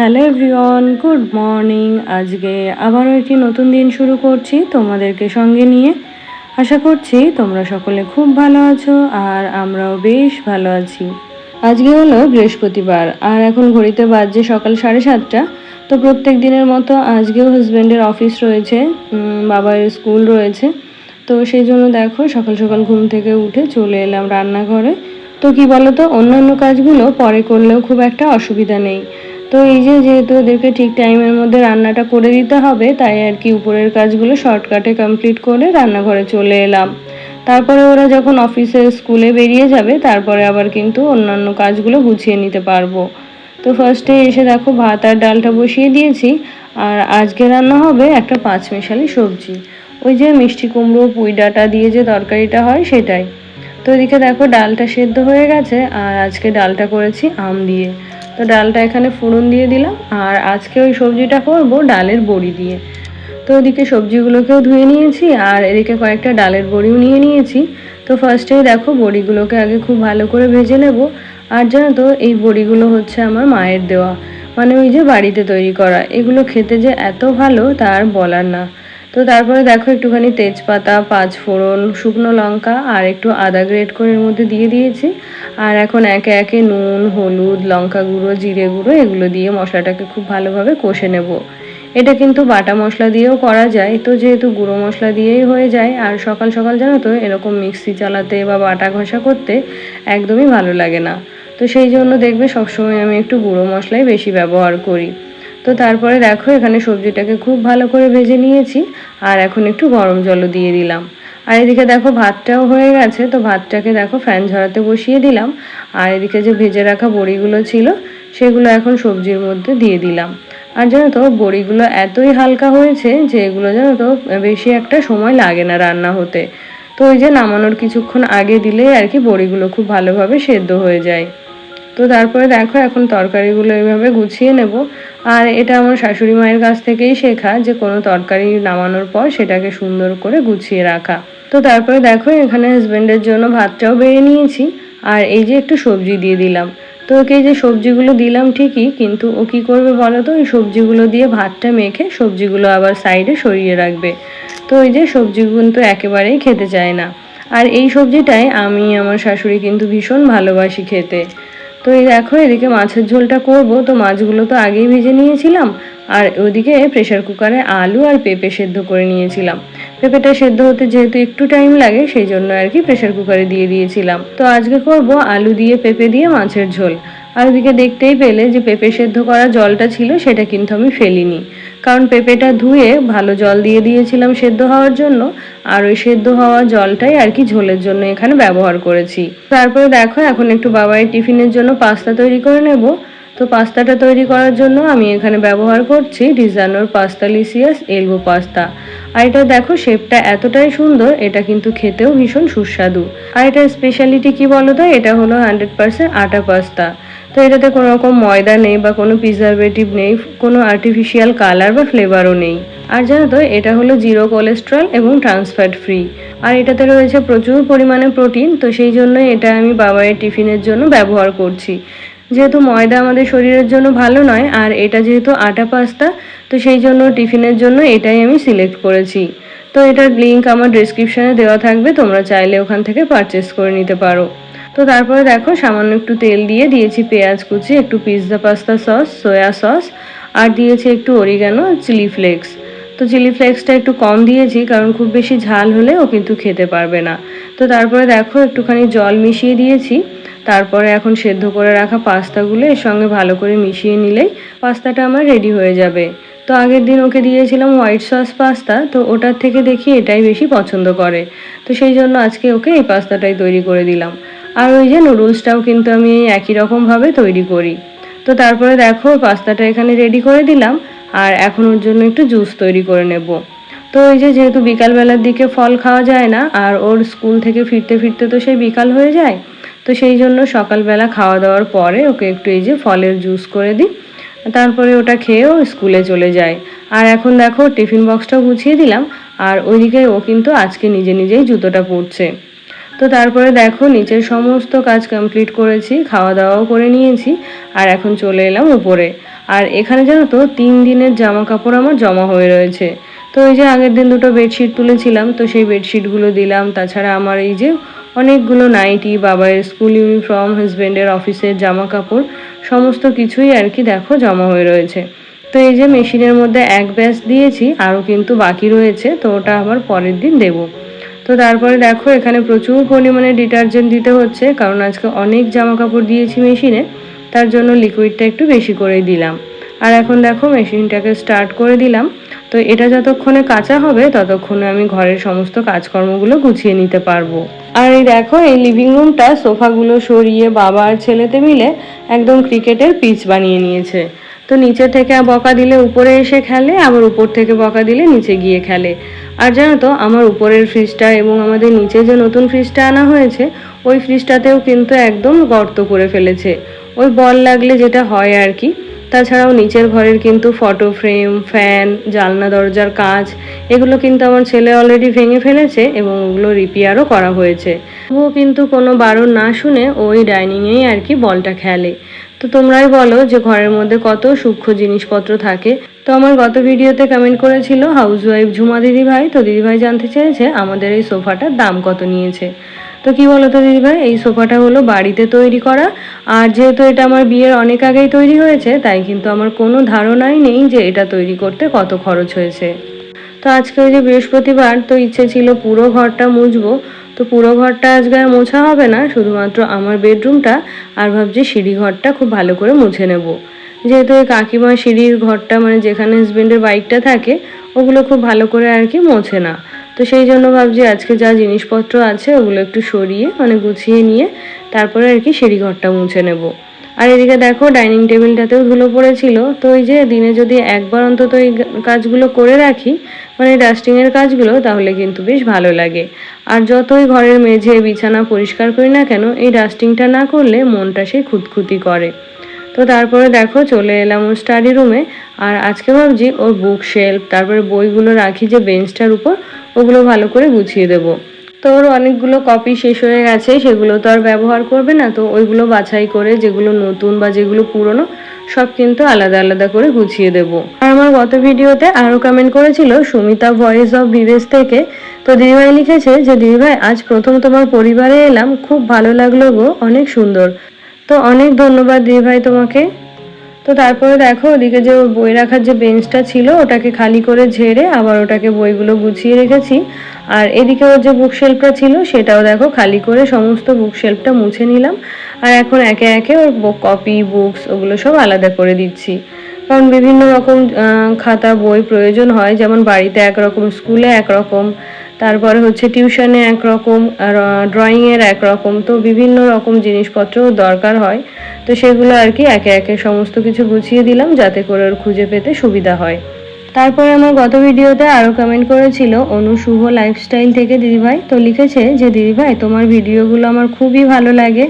Hello everyone, good morning. আজকে আবারও একটি নতুন দিন শুরু করছি তোমাদেরকে সঙ্গে নিয়ে। আশা করছি তোমরা সকলে খুব ভালো আছো আর আমরাও বেশ ভালো আছি। আজকে হলো বৃহস্পতিবার আর এখন ঘড়িতে বাজছে সকাল সাড়ে সাতটা। তো প্রত্যেক দিনের মতো আজকেও হাজব্যান্ডের অফিস রয়েছে বাবার স্কুল রয়েছে। তো সেই জন্য দেখো সকাল সকাল ঘুম থেকে উঠে চলে এলাম রান্নাঘরে। তো কি বলতো, অন্যান্য কাজগুলো পরে করলেও খুব একটা অসুবিধা নেই। তো এই যে যেহেতু ওদেরকে ঠিক টাইমের মধ্যে রান্নাটা করে দিতে হবে, তাই আর কি উপরের কাজগুলো শর্টকাটে কমপ্লিট করে রান্নাঘরে চলে এলাম। তারপরে ওরা যখন অফিসে স্কুলে বেরিয়ে যাবে, তারপরে আবার কিন্তু অন্যান্য কাজগুলো গুছিয়ে নিতে পারব। তো ফার্স্টে এসে দেখো ভাত আর ডালটা বসিয়ে দিয়েছি, আর আজকে রান্না হবে একটা পাঁচমেশালি সবজি। ওই যে মিষ্টি কুমড়ো, পুঁই ডাঁটা দিয়ে যে তরকারিটা হয় সেটাই। তো এদিকে দেখো ডালটা সেদ্ধ হয়ে গেছে, আর আজকে ডালটা করেছি আম দিয়ে। তো ডালটা এখানে ফোড়ন দিয়ে দিলাম আর আজকে ওই সবজিটা করব ডালের বড়ি দিয়ে। তো ওদিকে সবজিগুলোকেও ধুয়ে নিয়েছি আর এদিকে কয়েকটা ডালের বড়িও নিয়ে নিয়েছি। তো ফার্স্টেই দেখো বড়িগুলোকে আগে খুব ভালো করে ভেজে নেব। আর জানো তো, এই বড়িগুলো হচ্ছে আমার মায়ের দেওয়া। মানে ওই যে বাড়িতে তৈরি করা। এগুলো খেতে যে এত ভালো তার বলার না। তো তারপরে দেখো একটুখানি তেজপাতা পাঁচ ফোড়ন শুকনো লঙ্কা আর একটু আদা গ্রেট করে এর মধ্যে দিয়ে দিয়েছি। আর এখন একে একে নুন, হলুদ, লঙ্কা গুঁড়ো, জিরে গুঁড়ো এগুলো দিয়ে মশলাটাকে খুব ভালোভাবে কষে নেব। এটা কিন্তু বাটা মশলা দিয়েও করা যায়। তো যেহেতু গুঁড়ো মশলা দিয়েই হয়ে যায়, আর সকাল সকাল জানো তো এরকম মিক্সি চালাতে বা বাটা ঘষা করতে একদমই ভালো লাগে না। তো সেই জন্য দেখবে সবসময় আমি একটু গুঁড়ো মশলাই বেশি ব্যবহার করি। তো তারপরে দেখো, এখানে সবজিটাকে খুব ভালো করে ভেজে নিয়েছি, আর এখন একটু গরম জলও দিয়ে দিলাম। আর এদিকে দেখো, ভাতটাও হয়ে গেছে, তো ভাতটাকে দেখো ফ্যান ঝরাতে বসিয়ে দিলাম। আর এদিকে যে ভেজে রাখা বড়িগুলো ছিল, সেগুলো এখন সবজির মধ্যে দিয়ে দিলাম। আর জানো তো, বড়িগুলো এতই হালকা হয়েছে যে এগুলো জানো তো, বেশি একটা সময় লাগে না রান্না হতে। তো ওই যে নামানোর কিছুক্ষণ আগে দিলেই আর কি বড়িগুলো খুব ভালোভাবে সেদ্ধ হয়ে যায়। তো তারপরে দেখো, এখন তরকারিগুলো এইভাবে গুছিয়ে নেব। আর এটা আমার শাশুড়ি মায়ের কাছ থেকেই শেখা যে কোনো তরকারি নামানোর পর সেটাকে সুন্দর করে গুছিয়ে রাখা। তো তারপরে দেখো, এখানে হাজব্যান্ডের জন্য ভাতটাও বেড়ে নিয়েছি। আর এই যে একটু সবজি দিয়ে দিলাম। তো ওকে যে সবজিগুলো দিলাম ঠিকই, কিন্তু ও কি করবে বলো তো? ওই সবজিগুলো দিয়ে ভাতটা মেখে সবজিগুলো আবার সাইডে সরিয়ে রাখবে। তো ওই যে সবজিগুলো তো একেবারেই খেতে চায় না। আর এই সবজিটাই আমি আমার শাশুড়ি কিন্তু ভীষণ ভালোবাসি খেতে। তো এই দেখো, এদিকে মাছের ঝোলটা করব। তো মাছগুলো তো আগেই ভেজে নিয়েছিলাম। আর ওদিকে প্রেশার কুকারে আলু আর পেঁপে সেদ্ধ করে নিয়েছিলাম। পেঁপেটা সেদ্ধ হতে যেহেতু একটু টাইম লাগে, সেই জন্য আর কি প্রেশার কুকারে দিয়ে দিয়েছিলাম। তো আজকে করব আলু দিয়ে পেঁপে দিয়ে মাছের ঝোল। আর ওদিকে দেখতেই পেলে যে পেঁপে সেদ্ধ করা জলটা ছিল সেটা কিন্তু আমি ফেলিনি। কারণ পেঁপেটা ধুয়ে ভালো জল দিয়ে দিয়েছিলাম সেদ্ধ হওয়ার জন্য, আর ওই সেদ্ধ হওয়া জলটাই আর কি ঝোলের জন্য এখানে ব্যবহার করেছি। তারপরে দেখো, এখন একটু বাবাইয়ের টিফিনের জন্য পাস্তা তৈরি করে নেব। তো পাস্তাটা তৈরি করার জন্য আমি এখানে ব্যবহার করছি ডিজানোর পাস্তালিসিয়াস এলবো পাস্তা। আর এটা দেখো, শেপটা এতটাই সুন্দর, এটা কিন্তু খেতেও ভীষণ সুস্বাদু। আর এটার স্পেশালিটি কি বলো তো এটা হলো হান্ড্রেড পার্সেন্ট আটা পাস্তা। তো এটাতে কোনো রকম ময়দা নেই বা কোনো প্রিজারভেটিভ নেই, কোনো আর্টিফিশিয়াল কালার বা ফ্লেভারও নেই। আর জানো তো, এটা হলো জিরো কোলেস্ট্রল এবং ট্রান্সফ্যাট ফ্রি আর এটাতে রয়েছে প্রচুর পরিমাণে প্রোটিন তো সেই জন্য এটা আমি বাবাইয়ের টিফিনের জন্য ব্যবহার করছি। যেহেতু ময়দা আমাদের শরীরের জন্য ভালো নয়, আর এটা যেহেতু আটা পাস্তা, তো সেই জন্য টিফিনের জন্য এটাই আমি সিলেক্ট করেছি। তো এটার লিঙ্ক আমার ডিসক্রিপশনে দেওয়া থাকবে, তোমরা চাইলে ওখান থেকে পারচেস করে নিতে পারো। তো তারপরে দেখো সামান্য একটু তেল দিয়ে দিয়েছি পেঁয়াজ কুচি, একটু pizza pasta sauce soya sauce আর দিয়েছি একটু অরিগানো চিলি ফ্লেক্স তো চিলি ফ্লেক্সটা একটু কম দিয়েছি কারণ খুব বেশি ঝাল হলে ও কিন্তু খেতে পারবে না। তো তারপরে দেখো একটুখানি জল মিশিয়ে দিয়েছি। তারপরে এখন সেদ্ধ করে রাখা পাস্তাগুলো এর সঙ্গে ভালো করে মিশিয়ে নিলেই পাস্তাটা আমার রেডি হয়ে যাবে। তো আগের দিন ওকে দিয়েছিলাম হোয়াইট সস পাস্তা, তো ওটার থেকে দেখি এটাই বেশি পছন্দ করে। তো সেই জন্য আজকে ওকে এই পাস্তাটাই তৈরি করে দিলাম। আর ওই যে নুডলসটাও কিন্তু আমি একই রকমভাবে তৈরি করি। তো তারপরে দেখো, পাস্তাটা এখানে রেডি করে দিলাম, আর এখন ওর জন্য একটু জুস তৈরি করে নেব। তো ওই যে যেহেতু বিকালবেলার দিকে ফল খাওয়া যায় না, আর ওর স্কুল থেকে ফিরতে ফিরতে তো সেই বিকাল হয়ে যায়, তো সেই জন্য সকালবেলা খাওয়া দাওয়ার পরে ওকে একটু এই যে ফলের জুস করে দিই, তারপরে ওটা খেয়েও স্কুলে চলে যায়। আর এখন দেখো, টিফিন বক্সটাও গুছিয়ে দিলাম, আর ওইদিকে ও কিন্তু আজকে নিজে নিজেই জুতোটা পরছে। তো তারপরে দেখো নিচের সমস্ত কাজ কমপ্লিট করেছি খাওয়া দাওয়াও করে নিয়েছি, আর এখন চলে এলাম উপরে। আর এখানে জানো তো, তিন দিনের জামা কাপড় আমার জমা হয়ে রয়েছে। তো এই যে আগের দিন দুটো বেডশিট তুলেছিলাম, তো সেই বেডশিটগুলো দিলাম। তাছাড়া আমার এই যে অনেকগুলো নাইটি বাবার স্কুল ইউনিফর্ম হাজব্যান্ডের অফিসের জামা কাপড় সমস্ত কিছুই আর কি দেখো জমা হয়ে রয়েছে। তো এই যে মেশিনের মধ্যে এক ব্যাচ দিয়েছি, আরও কিন্তু বাকি রয়েছে, তো ওটা আবার পরের দিন দেবো। তো তারপরে দেখো, এখানে প্রচুর পরিমাণে ডিটারজেন্ট দিতে হচ্ছে, কারণ আজকে অনেক জামা কাপড় দিয়েছি মেশিনে, তার জন্য লিকুইডটা একটু বেশি করেই দিলাম। আর এখন দেখো, মেশিনটাকে স্টার্ট করে দিলাম। তো এটা যতক্ষণে কাঁচা হবে, ততক্ষণে আমি ঘরের সমস্ত কাজকর্মগুলো গুছিয়ে নিতে পারব। আর এই দেখো, এই লিভিং রুমটা সোফাগুলো সরিয়ে বাবা আর ছেলেতে মিলে একদম ক্রিকেটের পিচ বানিয়ে নিয়েছে। তো নিচে থেকে বকা দিলে উপরে এসে খেলে, আবার উপর থেকে বকা দিলে নিচে গিয়ে খেলে। আর জানো তো, আমার উপরের ফ্রিজটা এবং আমাদের নিচে যে নতুন ফ্রিজটা আনা হয়েছে, ওই ফ্রিজটাতেও কিন্তু একদম গর্ত করে ফেলেছে। ওই বল লাগলে যেটা হয় আর কি তাছাড়াও নিচের ঘরের কিন্তু ফটো ফ্রেম ফ্যান জালনা দরজার কাজ, এগুলো কিন্তু আমার ছেলে অলরেডি ভেঙে ফেলেছে এবং ওগুলো রিপেয়ারও করা হয়েছে। ও কিন্তু কোনো বারণ না শুনে ওই ডাইনিংয়েই আর কি বলটা খেলে। তো তোমরাই বলো যে ঘরের মধ্যে কত সূক্ষ্ম জিনিসপত্র থাকে। তো আমার গত ভিডিওতে কমেন্ট করেছিল হাউস ওয়াইফ ঝুমা দিদিভাই। তো দিদিভাই জানতে চেয়েছে, আমাদের এই সোফাটার দাম কত নিয়েছে? তো কি বলো তো দিদি ভাই এই সোফাটা হলো বাড়িতে তৈরি করা। আর যেহেতু এটা আমার বিয়ের অনেক আগেই তৈরি হয়েছে, তাই কিন্তু আমার কোনো ধারণাই নেই যে এটা তৈরি করতে কত খরচ হয়েছে। তো আজকে ওই যে বৃহস্পতিবার, তো ইচ্ছে ছিল পুরো ঘরটা মুছবো। তো পুরো ঘরটা আজকে আর মোছা হবে না, শুধুমাত্র আমার বেডরুমটা। আর ভাবছি সিঁড়ি ঘরটা খুব ভালো করে মুছে নেব। যেহেতু ওই কাকিমা সিঁড়ির ঘরটা মানে যেখানে হাজবেন্ডের বাইকটা থাকে, ওগুলো খুব ভালো করে আর কি মোছে না। তো সেই জন্য ভাবছি আজকে যা জিনিসপত্র আছে ওগুলো একটু সরিয়ে মানে গুছিয়ে নিয়ে তারপরে আর কি সিঁড়ি ঘরটা মুছে নেব। আর এদিকে দেখো ডাইনিং টেবিলটাতেও ধুলো পড়েছিল। তো ওই যে দিনে যদি একবার অন্তত এই কাজগুলো করে রাখি মানে ডাস্টিংয়ের কাজগুলো, তাহলে কিন্তু বেশ ভালো লাগে। আর যতই ঘরের মেঝে বিছানা পরিষ্কার করি না কেন, এই ডাস্টিংটা না করলে মনটা সেই খুঁতখুতি করে। তো তারপরে দেখো চলে এলাম ওর স্টাডি রুমে আর আজকে ভাবছি ওর বুক শেলফ তারপরে বইগুলো রাখি যে বেঞ্চটার উপর। ওগুলো ভালো করে গুছিয়ে দেবো। তো ওর অনেকগুলো কপি শেষ হয়ে গেছে, সেগুলো তো আর ব্যবহার করবে না, তো ওইগুলো বাছাই করে যেগুলো নতুন বা যেগুলো পুরনো, সব কিন্তু আলাদা আলাদা করে গুছিয়ে দেব। আর আমার গত ভিডিওতে আরও কমেন্ট করেছিল সুমিতা ভয়েস অফ বিবেশ থেকে, তো দিদিভাই লিখেছে যে, দিদিভাই, আজ প্রথম তোমার পরিবারে এলাম, খুব ভালো লাগল গো, অনেক সুন্দর। তো অনেক ধন্যবাদ দিদিভাই তোমাকে। তো তারপরে দেখো ওদিকে যে বই রাখার যে বেঞ্চটা ছিল, ওটাকে খালি করে ঝেড়ে আবার ওটাকে বইগুলো গুছিয়ে রেখেছি। আর এদিকে ওর যে বুক বুকশেল্ফটা ছিল, সেটাও দেখো খালি করে সমস্ত বুক বুকশেল্ফটা মুছে নিলাম। আর এখন একে একে ওর কপি বুকস ওগুলো সব আলাদা করে দিচ্ছি। কারণ বিভিন্ন রকম খাতা, বই প্রয়োজন হয়। যেমন বাড়িতে একরকম, স্কুলে একরকম। তারপরে হচ্ছে টিউশনে একরকম, আর ড্রয়িংয়ের একরকম, তো বিভিন্ন রকম জিনিসপত্র দরকার হয়। তো সেগুলো আর কি একে একে সমস্ত কিছু গুছিয়ে দিলাম যাতে করে ওর খুঁজে পেতে সুবিধা হয়। তারপরে আমার গত ভিডিওতে আরও কমেন্ট করেছিল অনু শুভ লাইফস্টাইল থেকে দিদিভাই। তো লিখেছে যে, দিদিভাই, তোমার ভিডিওগুলো আমার খুবই ভালো লাগে।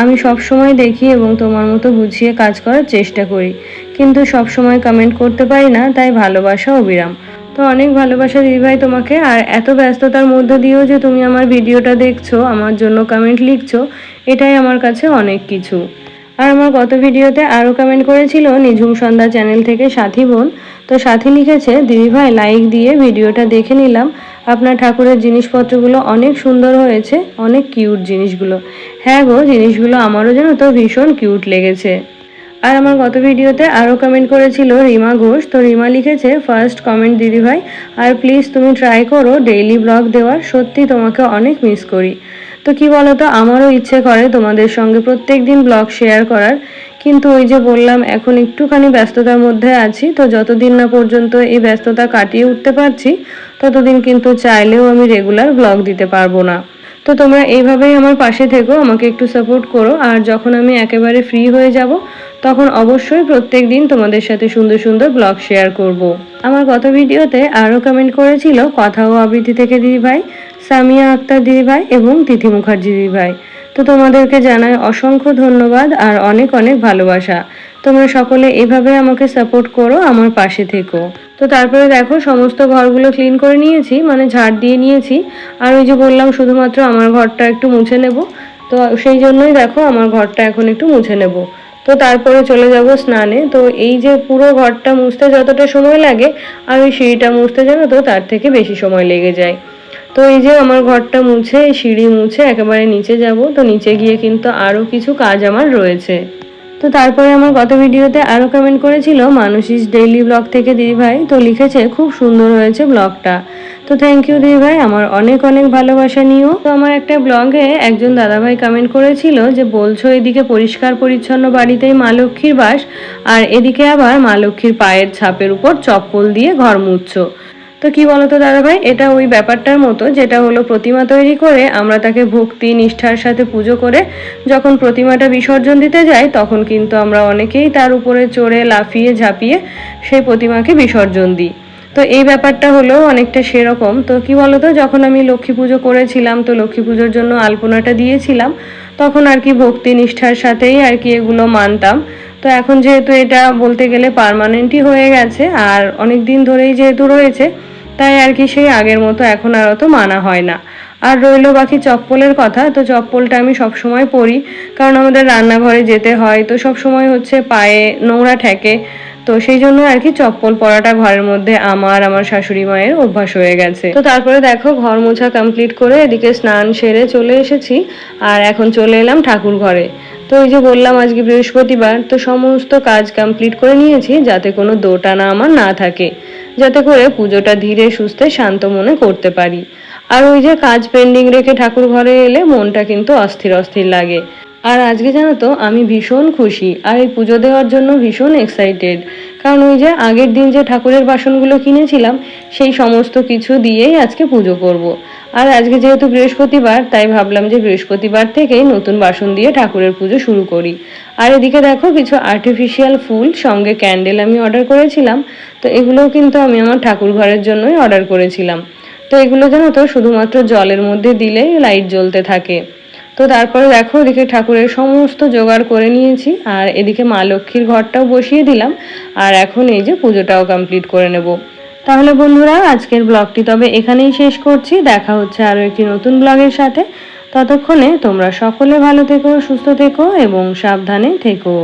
আমি সব সময় দেখি এবং তোমার মতো গুছিয়ে কাজ করার চেষ্টা করি। কিন্তু সব সময় কমেন্ট করতে পারি না, তাই ভালোবাসা অবিরাম। তো অনেক ভালোবাসা দিদিভাই তোমাকে। আর এত ব্যস্ততার মধ্যে দিয়েও যে তুমি আমার ভিডিওটা দেখছ, আমার জন্য কমেন্ট লিখছো, এটাই আমার কাছে অনেক কিছু। আর আমার গত ভিডিওতে আরও কমেন্ট করেছিল নিঝুম সন্ধ্যা চ্যানেল থেকে সাথী বোন। তো সাথী লিখেছে, দিদিভাই লাইক দিয়ে ভিডিওটা দেখে নিলাম। আপনার ঠাকুরের জিনিসপত্রগুলো অনেক সুন্দর হয়েছে, অনেক কিউট জিনিসগুলো। হ্যাঁ গো, জিনিসগুলো আমারও যেন তো ভীষণ কিউট লেগেছে। আর আমার গত ভিডিওতে আরও কমেন্ট করেছিল রিমা ঘোষ। তো রিমা লিখেছে ফার্স্ট কমেন্ট দিদিভাই। আর প্লিজ তুমি ট্রাই করো ডেইলি ব্লগ দেওয়ার। সত্যি তোমাকে অনেক মিস করি। তো কি বলতো, আমারও ইচ্ছে করে তোমাদের সঙ্গে প্রত্যেক দিন ব্লগ শেয়ার করার। কিন্তু ওই যে বললাম, এখন একটুখানি ব্যস্ততার মধ্যে আছি। তো যতদিন না পর্যন্ত এই ব্যস্ততা কাটিয়ে উঠতে পারছি, ততদিন কিন্তু চাইলেও আমি রেগুলার ব্লগ দিতে পারব না। তো তোমরা এইভাবেই আমার পাশে থেকো, আমাকে একটু সাপোর্ট করো। আর যখন আমি একেবারে ফ্রি হয়ে যাব তখন অবশ্যই প্রত্যেক দিন তোমাদের সাথে সুন্দর সুন্দর ব্লগ শেয়ার করব। আমার গত ভিডিওতে আরও কমেন্ট করেছিল কথা ও আবৃত্তি থেকে দিদিভাই, সামিয়া আক্তার দিদিভাই এবং তিথি মুখার্জি দিদিভাই। তো তোমাদেরকে জানাই অসংখ্য ধন্যবাদ আর অনেক অনেক ভালোবাসা। তোমরা সকলে এভাবে আমাকে সাপোর্ট করো আমার পাশে থেকো। তো তারপরে দেখো সমস্ত ঘরগুলো ক্লিন করে নিয়েছি মানে ঝাড় দিয়ে নিয়েছি। আর ওই যে বললাম শুধুমাত্র আমার ঘরটা একটু মুছে নেব। তো সেই জন্যই দেখো আমার ঘরটা এখন একটু মুছে নেব। তো তারপরে চলে যাব স্নানে। তো এই যে পুরো ঘরটা মুছতে যতটা সময় লাগে, আর ওই সিঁড়িটা মুছতে জানো তো, তার থেকে বেশি সময় লেগে যায়। তো এই যে আমার ঘরটা মুছে, সিঁড়ি মুছে, একেবারে নিচে যাব। তো নিচে গিয়ে কিন্তু আরও কিছু কাজ আমার রয়েছে। তো তারপরে আমার গত ভিডিওতে আরও কমেন্ট করেছিল মানুষিস ডেইলি ব্লগ থেকে দিদিভাই তো লিখেছে, খুব সুন্দর হয়েছে ব্লগটা তো থ্যাংক ইউ দিদিভাই আমার অনেক অনেক ভালোবাসা নিও। তো আমার একটা ব্লগে একজন দাদাভাই কমেন্ট করেছিল যে, বলছো এদিকে পরিষ্কার পরিচ্ছন্ন বাড়িতেই মা লক্ষ্মীর বাস, আর এদিকে আবার মা লক্ষ্মীর পায়ের ছাপের উপর চপ্পল দিয়ে ঘর মুছছো। তো কি বলতো দাদাভাই? এটা ওই ব্যাপারটার মতো, যেটা হলো প্রতিমা তৈরি করে আমরা তাকে ভক্তি, নিষ্ঠার সাথে পুজো করে যখন প্রতিমাটা বিসর্জন দিতে যাই, তখন কিন্তু আমরা অনেকেই তার উপরে চড়ে, লাফিয়ে, ঝাঁপিয়ে সেই প্রতিমাকে বিসর্জন দিই। তো এই ব্যাপারটা হলো অনেকটা সেরকম। তো কি বলতো, যখন আমি লক্ষ্মী পুজো করেছিলাম, তো লক্ষ্মী পুজোর জন্য আলপনাটা দিয়েছিলাম, তখন আর কি ভক্তি, নিষ্ঠার সাথেই আর কি এগুলো মানতাম। তো এখন যেহেতু এটা বলতে গেলে পারমানেন্টই হয়ে গেছে, আর অনেক দিন ধরেই যেহেতু রয়েছে তাই আর কি সেই আগের মতো এখন আর অত মানা হয় না। আর রইল বাকি চপ্পলের কথা, তো চপ্পলটা আমি সব সময় পরি, কারণ আমাদের রান্নাঘরে যেতে হয়, তো সব সময় হচ্ছে পায়ে নোংরা ঠেকে। তো সেই জন্য আর কি চপ্পল পরাটা ঘরের মধ্যে আমার আমার শাশুড়ি মায়ের অভ্যাস হয়ে গেছে। তো তারপরে দেখো ঘর মোছা কমপ্লিট করে এদিকে স্নান সেরে চলে এসেছি, আর এখন চলে এলাম ঠাকুর ঘরে। তো ওই যে বললাম, আজকে বৃহস্পতিবার, তো সমস্ত কাজ কমপ্লিট করে নিয়েছি যাতে কোনো দোটানা আমার না থাকে, যাতে করে পুজোটা ধীরে সুস্থে শান্ত মনে করতে পারি। আর ওই যে কাজ পেন্ডিং রেখে ঠাকুর ঘরে এলে মনটা কিন্তু অস্থির অস্থির লাগে। আর আজকে জানো তো, আমি ভীষণ খুশি, আর এই পুজো দেওয়ার জন্য ভীষণ এক্সাইটেড কারণ ওই যে আগের দিন যে ঠাকুরের বাসনগুলো কিনেছিলাম, সেই সমস্ত কিছু দিয়েই আজকে পুজো করব। আর আজকে যেহেতু বৃহস্পতিবার, তাই ভাবলাম যে বৃহস্পতিবার থেকেই নতুন বাসন দিয়ে ঠাকুরের পুজো শুরু করি। আর এদিকে দেখো কিছু আর্টিফিশিয়াল ফুল, সঙ্গে ক্যান্ডেল আমি অর্ডার করেছিলাম, তো এগুলোও কিন্তু আমি আমার ঠাকুর ঘরের জন্যই অর্ডার করেছিলাম। তো এগুলো জানো তো, শুধুমাত্র জলের মধ্যে দিলেই লাইট জ্বলতে থাকে। তো তারপরে দেখো, এদিকে ঠাকুরের সমস্ত জোগাড় করে নিয়েছি, আর এদিকে মা লক্ষ্মীর ঘরটাও বসিয়ে দিলাম, আর এখন এই যে পুজোটাও কমপ্লিট করে নেব। তাহলে বন্ধুরা, আজকের ব্লগটি তবে এখানেই শেষ করছি, দেখা হচ্ছে আরও একটি নতুন ব্লগের সাথে। ততক্ষণে তোমরা সকলে ভালো থেকো, সুস্থ থেকো, এবং সাবধানে থেকো।